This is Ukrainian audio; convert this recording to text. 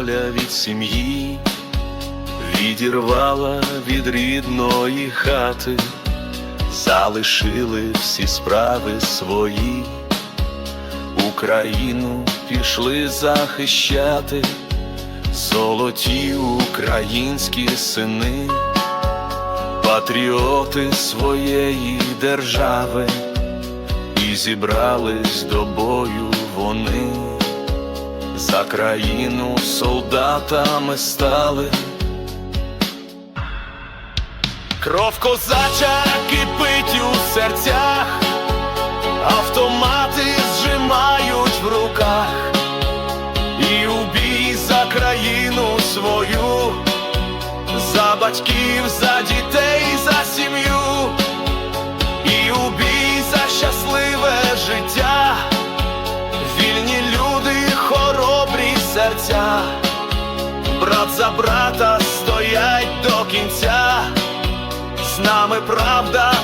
доля від сім'ї відірвала від рідної хати, залишили всі справи свої, Україну пішли захищати, золоті українські сини, патріоти своєї держави, і зібрались до бою вони. За країну солдатами стали. Кров козача кипить у серцях, автомати зжимають в руках, і у бій за країну свою, за батьків, за дітей, серця, брат за брата стоять до кінця, з нами правда.